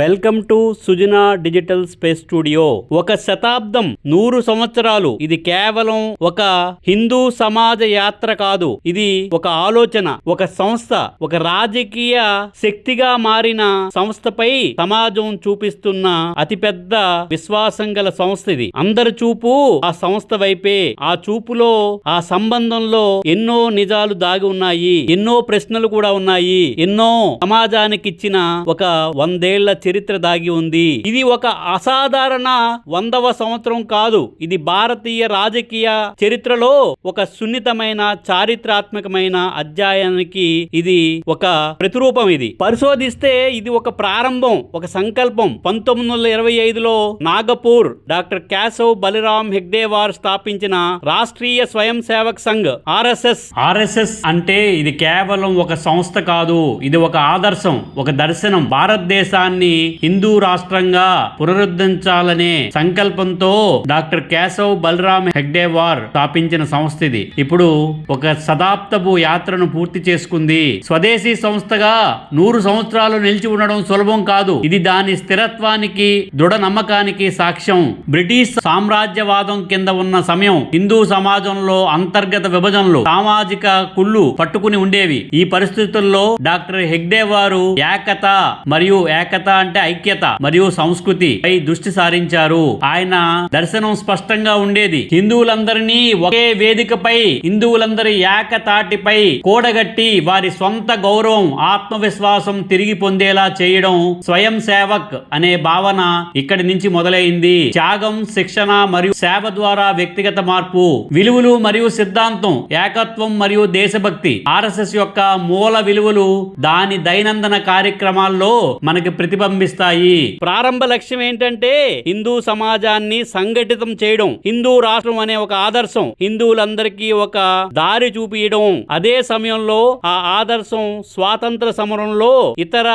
Welcome to Sujana digital space studio. ఒక శతాబ్దం నూరు సంవత్సరాలు. ఇది కేవలం ఒక హిందూ సమాజ యాత్ర కాదు. ఇది ఒక ఆలోచన ఒక సంస్థ ఒక రాజకీయ శక్తిగా మారిన సంస్థపై సమాజం చూపిస్తున్న అతిపెద్ద విశ్వాసం గల సంస్థ ఇది. అందరి చూపు ఆ సంస్థ వైపే ఆ చూపులో ఆ సంబంధంలో ఎన్నో నిజాలు దాగి ఉన్నాయి ఎన్నో ప్రశ్నలు కూడా ఉన్నాయి ఎన్నో సమాజానికి ఇచ్చిన ఒక వందేళ్ళ చరిత్ర దాగి ఉంది. ఇది ఒక అసాధారణ వందవ సంవత్సరం కాదు. ఇది భారతీయ రాజకీయ చరిత్రలో ఒక సున్నితమైన చారిత్రాత్మకమైన అధ్యాయానికి ఇది ఒక ప్రతిరూపం ఇది. పరిశోధిస్తే ఇది ఒక ప్రారంభం ఒక సంకల్పం. పంతొమ్మిది వందల ఇరవై ఐదులో నాగపూర్ డాక్టర్ కేశవ్ బలిరామ్ హెగ్డేవార్ స్థాపించిన రాష్ట్రీయ స్వయం సేవక్ సంఘ్ ఆర్ఎస్ఎస్. ఆర్ఎస్ఎస్ అంటే ఇది కేవలం ఒక సంస్థ కాదు. ఇది ఒక ఆదర్శం ఒక దర్శనం. భారతదేశాన్ని హిందూ రాష్ట్రంగా పునరుద్ధరించాలనే సంకల్పంతో డాక్టర్ కేశవ్ బలరామ్ హెగ్డేవార్ స్థాపించిన సంస్థ ఇది ఇప్పుడు ఒక శతాబ్దపు యాత్రను పూర్తి చేసుకుంది. స్వదేశీ సంస్థగా నూరు సంవత్సరాలు నిలిచి ఉండడం సులభం కాదు. ఇది దాని స్థిరత్వానికి దృఢ నమ్మకానికి సాక్ష్యం. బ్రిటిష్ సామ్రాజ్యవాదం కింద ఉన్న సమయం హిందూ సమాజంలో అంతర్గత విభజనలు సామాజిక కుళ్ళు పట్టుకుని ఉండేవి. ఈ పరిస్థితుల్లో డాక్టర్ హెగ్డే వారు ఏకత మరియు ఏకత అంటే ఐక్యత మరియు సంస్కృతి పై దృష్టి సారించారు. ఆయన దర్శనం స్పష్టంగా ఉండేది. హిందువులందరినీ ఒకే వేదికపై హిందువులందరి ఏకతాటిపై కూడగట్టి వారి సొంత గౌరవం ఆత్మవిశ్వాసం తిరిగి పొందేలా చేయడం స్వయం సేవక్ అనే భావన ఇక్కడి నుంచి మొదలైంది. త్యాగం శిక్షణ మరియు సేవ ద్వారా వ్యక్తిగత మార్పు విలువలు మరియు సిద్ధాంతం ఏకత్వం మరియు దేశభక్తి ఆర్ఎస్ఎస్ యొక్క మూల విలువలు దాని దైనందిన కార్యక్రమాల్లో మనకి ప్రతిబింబిస్తాయి ప్రారంభ లక్ష్యం ఏంటంటే హిందూ సమాజాన్ని సంఘటితం చేయడం. హిందూ రాష్ట్రం అనే ఒక ఆదర్శం. హిందువులందరికీ ఒక దారి చూపించడం అదే సమయంలో ఆ ఆదర్శం స్వాతంత్ర సమరంలో ఇతర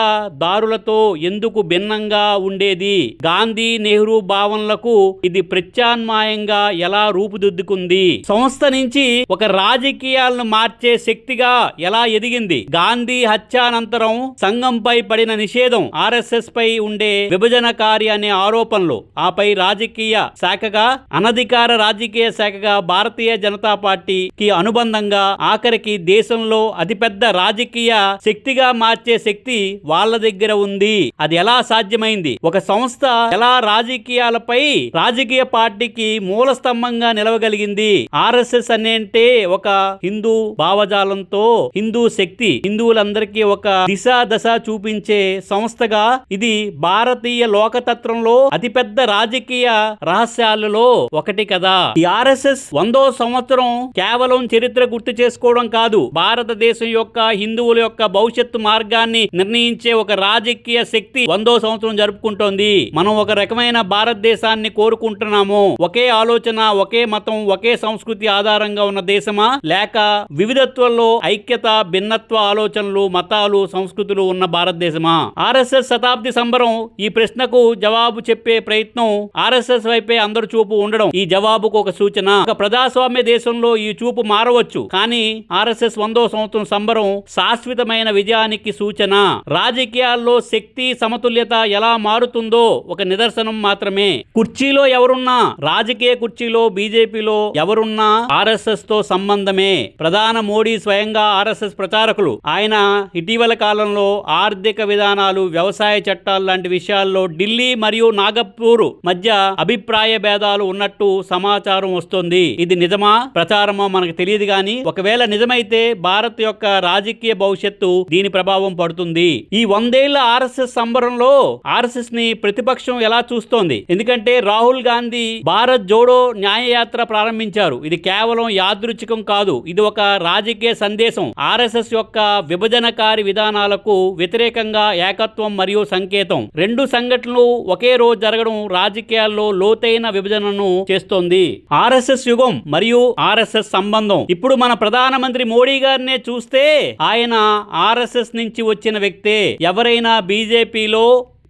దారులతో ఎందుకు భిన్నంగా ఉండేది? గాంధీ నెహ్రూ భావనలకు ఇది ప్రత్యామ్నాయంగా ఎలా రూపుదిద్దుకుంది? సంస్థ నుంచి ఒక రాజకీయాలను మార్చే శక్తిగా ఎలా ఎదిగింది? గాంధీ హత్యానంతరం సంఘంపై పడిన నిషేధం ఆర్ఎస్ఎస్ పై ఉండే విభజనకారి అనే ఆరోపణలు ఆపై రాజకీయ శాఖగా అనధికార రాజకీయ శాఖగా భారతీయ జనతా పార్టీకి అనుబంధంగా ఆఖరికి దేశంలో అతిపెద్ద రాజకీయ శక్తిగా మార్చే శక్తి వాళ్ళ దగ్గర ఉంది. అది ఎలా సాధ్యమైంది? ఒక సంస్థ ఎలా రాజకీయాలపై రాజకీయ పార్టీకి మూల స్తంభంగా నిలవగలిగింది? ఆర్ఎస్ఎస్ అనేంటే ఒక హిందూ భావజాలంతో హిందూ శక్తి హిందువులందరికీ ఒక దిశ దశ చూపించే సంస్థగా ఇది భారతీయ లోకతత్వంలో అతిపెద్ద రాజకీయ రహస్యాలలో ఒకటి కదా. ఈ ఆర్ఎస్ఎస్ వందో సంవత్సరం కేవలం చరిత్ర గుర్తు చేసుకోవడం కాదు భారతదేశం యొక్క హిందువుల యొక్క భవిష్యత్తు మార్గాన్ని నిర్ణయించే ఒక రాజకీయ శక్తి వందో సంవత్సరం జరుపుకుంటోంది. మనం ఒక రకమైన భారతదేశాన్ని కోరుకుంటున్నాము ఒకే ఆలోచన ఒకే మతం ఒకే సంస్కృతి ఆధారంగా ఉన్న దేశమా? లేక వివిధత్వంలో ఐక్యత భిన్నత్వ ఆలోచనలు మతాలు సంస్కృతులు ఉన్న భారతదేశమా? ఆర్ఎస్ఎస్ శతాబ్ది సంబరం ఈ ప్రశ్నకు జవాబు చెప్పే ప్రయత్నం ఆర్ఎస్ఎస్ వైపే అందరు చూపు ఉండడం ఈ జవాబుకు ఒక సూచన. ఒక ప్రజాస్వామ్య దేశంలో ఈ చూపు మారవచ్చు. కానీ ఆర్ఎస్ఎస్ వందో సంవత్సరం సంబరం శాశ్వతమైన విజయానికి సూచన. రాజకీయాల్లో శక్తి సమతుల్యత ఎలా మారుతుందో ఒక నిదర్శనం మాత్రమే. కుర్చీలో ఎవరున్నా రాజకీయ కుర్చీలో బీజేపీలో ఎవరున్నా ఆర్ఎస్ఎస్తో సంబంధమే. ప్రధాన మోడీ స్వయంగా ఆర్ఎస్ఎస్ ప్రచారకులు. ఆయన ఇటీవల కాలంలో ఆర్థిక విధానాలు వ్యవసాయ చట్టాలు లాంటి విషయాల్లో ఢిల్లీ మరియు నాగపూర్ మధ్య అభిప్రాయ భేదాలు ఉన్నట్టు సమాచారం వస్తుంది. ఇది నిజమా? ప్రచారమా? మనకు తెలియదు గాని ఒకవేళ నిజమైతే భారత్ యొక్క రాజకీయ భవిష్యత్తు దీని ప్రభావం పడుతుంది. ఈ వందేళ్ళ ఆర్ఎస్ఎస్ సంబరంలో ఆర్ఎస్ఎస్ని ప్రతిపక్షం ఎలా చూస్తోంది? ఎందుకంటే రాహుల్ గాంధీ భారత్ జోడో న్యాయయాత్ర ప్రారంభించారు. ఇది కేవలం యాదృచ్ఛికం కాదు. ఇది ఒక రాజకీయ సందేశం. ఆర్ఎస్ఎస్ యొక్క విభజనకారి విధానాలకు వ్యతిరేకంగా ఏకత్వం మరియు సంకేతం. రెండు సంఘటనలు ఒకే రోజు జరగడం రాజకీయాల్లో లోతైన విభజనను చేస్తోంది. ఆర్ఎస్ఎస్ యుగం మరియు ఆర్ఎస్ఎస్ సంబంధం. ఇప్పుడు మన ప్రధానమంత్రి మోడీ గారినే చూస్తే ఆయన ఆర్ఎస్ఎస్ నుంచి వచ్చిన వ్యక్తే. ఎవరైనా బీజేపీలో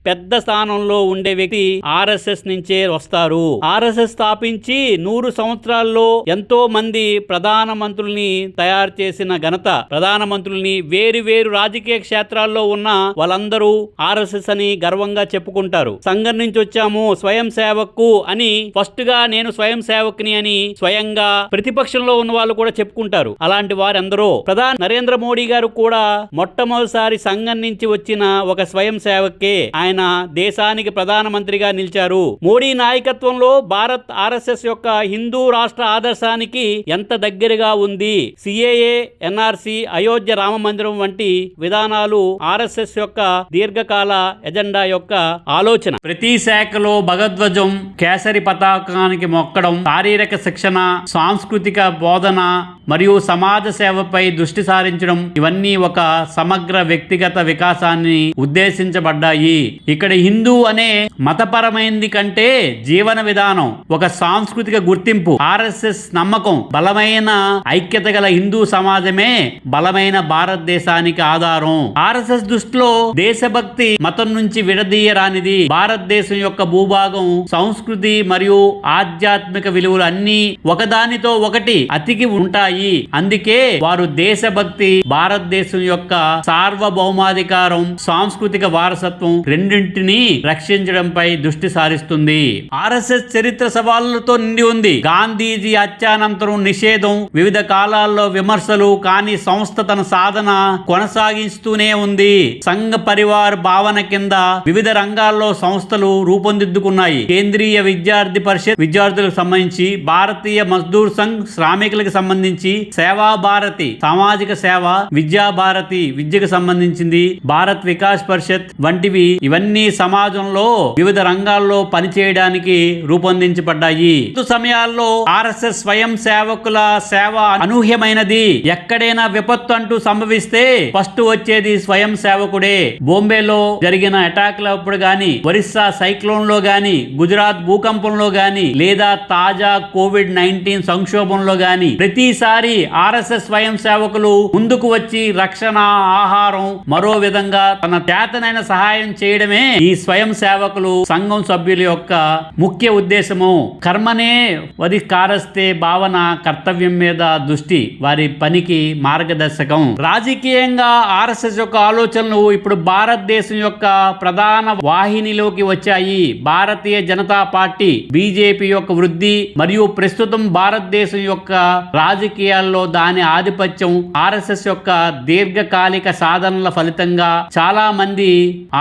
పెద్ద స్థానంలో ఉండే వ్యక్తి ఆర్ఎస్ఎస్ నుంచే వస్తారు. ఆర్ఎస్ఎస్ స్థాపించి నూరు సంవత్సరాల్లో ఎంతో మంది ప్రధాన మంత్రుల్ని తయారు చేసిన ఘనత ప్రధాన మంత్రుల్ని వేరు వేరు రాజకీయ క్షేత్రాల్లో ఉన్న వాళ్ళందరూ ఆర్ఎస్ఎస్ అని గర్వంగా చెప్పుకుంటారు. సంఘం నుంచి వచ్చాము స్వయం సేవకు అని ఫస్ట్గా నేను స్వయం సేవకుని అని స్వయంగా ప్రతిపక్షంలో ఉన్న వాళ్ళు కూడా చెప్పుకుంటారు. అలాంటి వారందరూ. ప్రధాని నరేంద్ర మోడీ గారు కూడా మొట్టమొదటిసారి సంఘం నుంచి వచ్చిన ఒక స్వయం సేవకే ఆయన దేశానికి ప్రధానమంత్రిగా నిలిచారు. మోడీ నాయకత్వంలో భారత్ ఆర్ఎస్ఎస్ యొక్క హిందూ రాష్ట్ర ఆదర్శానికి ఎంత దగ్గరగా ఉంది? సిఏఏ ఎన్ఆర్సి అయోధ్య రామ మందిరం వంటి విధానాలు ఆర్ఎస్ఎస్ యొక్క దీర్ఘకాల ఎజెండా యొక్క ఆలోచన. ప్రతి శాఖలో భగధ్వజం కేసరి పతాకానికి మొక్కడం శారీరక శిక్షణ సాంస్కృతిక బోధన మరియు సమాజ సేవపై దృష్టి సారించడం ఇవన్నీ ఒక సమగ్ర వ్యక్తిగత వికాసాన్ని ఉద్దేశించబడ్డాయి. ఇక్కడ హిందూ అనే మతపరమైనది కంటే జీవన విధానం ఒక సాంస్కృతిక గుర్తింపు ఆర్ఎస్ఎస్ నమ్మకం బలమైన ఐక్యత గల హిందూ సమాజమే బలమైన భారతదేశానికి ఆధారం. ఆర్ఎస్ఎస్ దృష్టిలో దేశభక్తి మతం నుంచి విడదీయరానిది. భారతదేశం యొక్క భూభాగం సంస్కృతి మరియు ఆధ్యాత్మిక విలువలు అన్ని ఒకదానితో ఒకటి అతికి ఉంటాయి. అందుకే వారు దేశభక్తి భారతదేశం యొక్క సార్వభౌమాధికారం సాంస్కృతిక వారసత్వం రెండు రెండింటిని రక్షించడంపై దృష్టి సారిస్తుంది. ఆర్ఎస్ఎస్ చరిత్ర సవాళ్ళతో నిండి ఉంది. గాంధీజీ హత్యానంతరం నిషేధం వివిధ కాలాల్లో విమర్శలు కానీ సంస్థ తన సాధన కొనసాగిస్తూనే ఉంది. సంఘ పరివార్ భావన కింద వివిధ రంగాల్లో సంస్థలు రూపొందిద్దుకున్నాయి. కేంద్రీయ విద్యార్థి పరిషత్ విద్యార్థులకు సంబంధించి భారతీయ మజ్దూర్ సంఘ్ శ్రామికులకు సంబంధించి సేవా భారతి సామాజిక సేవ విద్యా భారతి విద్యకు సంబంధించింది భారత్ వికాస్ పరిషత్ వంటివి ఇవన్నీ సమాజంలో వివిధ రంగాల్లో పనిచేయడానికి రూపొందించబడ్డాయి. సమయాల్లో ఆర్ఎస్ఎస్ స్వయం సేవకుల సేవ అనూహ్యమైనది. ఎక్కడైనా విపత్తు అంటూ సంభవిస్తే ఫస్ట్ వచ్చేది స్వయం సేవకుడే. బొంబేలో జరిగిన అటాక్ల అప్పుడు గాని ఒరిస్సా సైక్లోన్లో గాని గుజరాత్ భూకంపంలో గాని లేదా తాజా కోవిడ్ నైన్టీన్ సంక్షోభంలో గాని ప్రతిసారి ఆర్ఎస్ఎస్ స్వయం సేవకులు ముందుకు వచ్చి రక్షణ ఆహారం మరో విధంగా తన చేతనైన సహాయం చేయడమే ఈ స్వయం సేవకులు సంఘం సభ్యుల యొక్క ముఖ్య ఉద్దేశము కర్మనే వది కారస్తే భావన కర్తవ్యం మీద దృష్టి వారి పనికి మార్గదర్శకం. రాజకీయంగా ఆర్ఎస్ఎస్ యొక్క ఆలోచనలు ఇప్పుడు భారతదేశం యొక్క ప్రధాన వాహినిలోకి వచ్చాయి. భారతీయ జనతా పార్టీ బీజేపీ యొక్క వృద్ధి మరియు ప్రస్తుతం భారతదేశం యొక్క రాజకీయాల్లో దాని ఆధిపత్యం ఆర్ఎస్ఎస్ యొక్క దీర్ఘకాలిక సాధనల ఫలితంగా చాలా మంది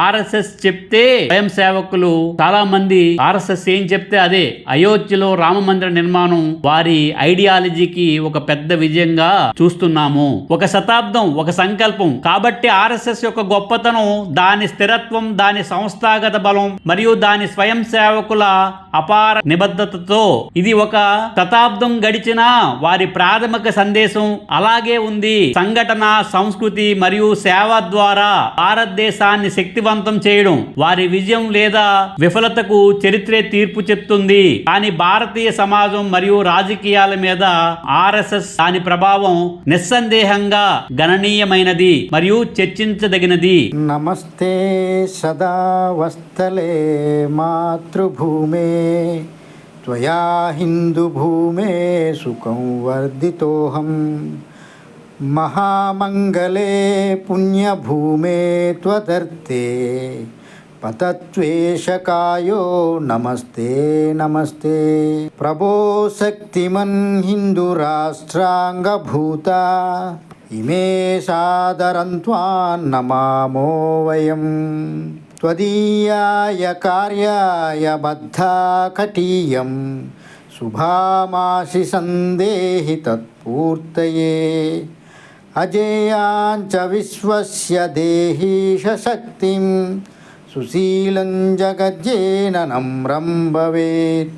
ఆర్ఎస్ఎస్ చెప్తే స్వయం సేవకులు చాలా మంది ఆర్ఎస్ఎస్ ఏం చెప్తే అదే. అయోధ్యలో రామ మందిర నిర్మాణం వారి ఐడియాలజీకి ఒక పెద్ద విజయంగా చూస్తున్నాము. ఒక శతాబ్దం ఒక సంకల్పం. కాబట్టి ఆర్ఎస్ఎస్ యొక్క గొప్పతనం దాని స్థిరత్వం దాని సంస్థాగత బలం మరియు దాని స్వయం సేవకుల అపార నిబద్ధతతో ఇది ఒక శతాబ్దం గడిచిన వారి ప్రాథమిక సందేశం అలాగే ఉంది. సంఘటన సంస్కృతి మరియు సేవ ద్వారా భారతదేశాన్ని శక్తివంతం చేయడం వారి విజయం లేదా విఫలతకు చరిత్రే తీర్పు చెప్తుంది కానీ భారతీయ సమాజం మరియు రాజకీయాల మీద ఆర్ఎస్ఎస్ దాని ప్రభావం నిస్సందేహంగా గణనీయమైనది మరియు చర్చించదగినది నమస్తే సదా వస్తలే మాతృభూమే त्वया हिन्दुभूमे सुखं वर्धितोऽहं महामङ्गले पुण्यभूमे त्वदर्थे పతత్వేషకాయో నమస్తే నమస్తే ప్రభో శక్తిమన్ హిందూ రాష్ట్రాంగభూత ఇమే సాదరంత్వాన్నమామో వయం త్వదీయాయ కార్యాయ బద్ధాకటీయం శుభామాసి సందేహి తత్పూర్తయే అజేయాంచ విశ్వస్య దేహీష सुशीलं जगज्जेन नम्रं भवेत्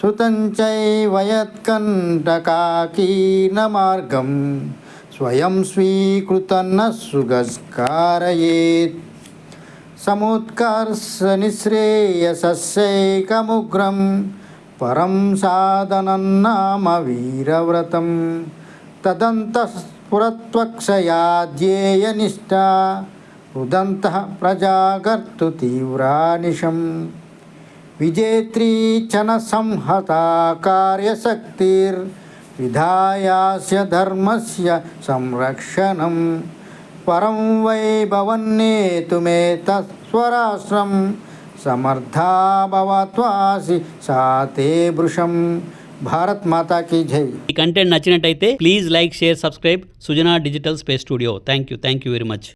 सुतं चैव यत्कण्टकाकीनमार्गं स्वयं स्वीकृतन्न सुगस्कारयेत् समुत्कर्षनिःश्रेयसस्यैकमुग्रं परं साधनं नाम वीरव्रतं तदन्तः स्फुरत्वक्षया ध्येयनिष्ठा रुदन्तः प्रजागर्तु तीव्रानिशं विजेत्री च न संहता कार्यशक्तिर्विधायास्य धर्मस्य संरक्षणं परं वै भवन्नेतुमेतस्वराष्ट्रं समर्था भवत्वासि सा ते भृशं భారత్ మాతాకి జై ఈ కంటెంట్ నచ్చినట్టయితే please like share subscribe Sujana digital space studio thank you thank you very much